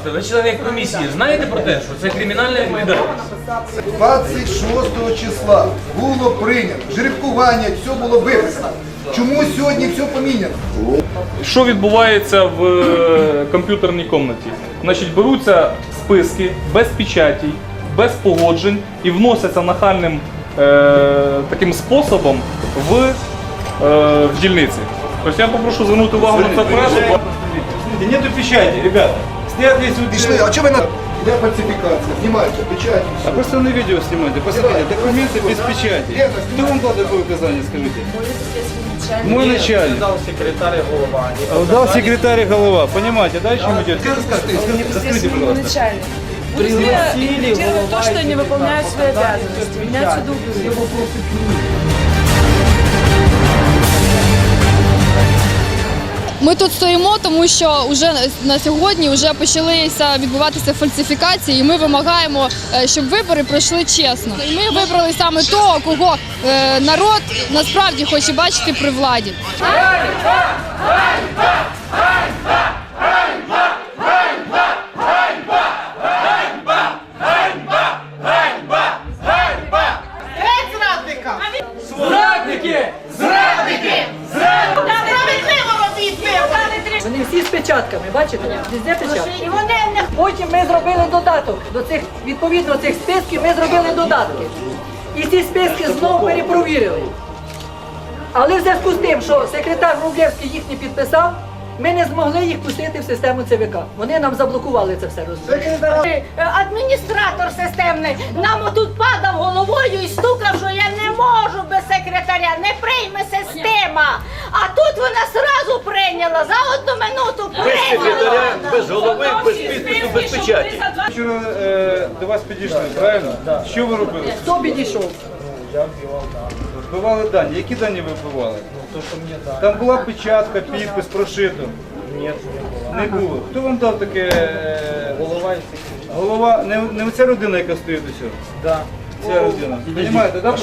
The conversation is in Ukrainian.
скажете, ви члени комісії, знаєте про те, що це кримінальна відповідальність? 26 числа було прийнято жеребкування, все було виписано. Чому сьогодні все поміняно? Що відбувається в е, комп'ютерній кімнаті? Значить, беруться списки без печатей, без погоджень і вносяться нахальним е, таким способом в, е, в дільниці. Тобто я попрошу звернути увагу на це. Смотрите, нету печати, ребята. Стоят здесь вот... Пішли, а чого ви на де фальсифікація? Знімайте, печать. А просто на видео снимайте. Посмотрите, документы без печати. Кто вам дал такое указание, скажите? Мой начальник. Дав секретар і голова. А Дал секретарь и голова. Понимаете, дальше мы идем. Скажите, пожалуйста. начальник. Пригласили делают то, что они выполняют свои обязанности. Меня отсюда уберут. Ми тут стоїмо, тому що вже на сьогодні вже почалися відбуватися фальсифікації, і ми вимагаємо, е, щоб вибори пройшли чесно. Ми вибрали саме того, кого е, народ насправді хоче бачити при владі. Вони всі з печатками, бачите? Везде печатки. І вони не потім ми зробили додаток до цих відповідно цих списків. Ми зробили додатки. І ці списки знову перепровірили. Але в зв'язку з тим, що секретар Рублевський їх не підписав, ми не змогли їх пустити в систему ЦВК. Вони нам заблокували це все розумієте? Адміністратор системний нам отут падав головою і стукав, що я не можу без секретаря, не прийме система. А тут вона сразу прийняла, за одну минуту прийняла. Без голови, без підпису, без печаті. Вчора е, до вас підійшли, правильно? Що ви робили? Хто підійшов? Вбивали дані. Які дані ви вбивали? Там була печатка, підпис, прошито. Ні, Не було. Хто вам дав таке? е, Голова Голова, не, не ця людина, яка стоїть ось. Да. Ця людина. Понимаєте, да?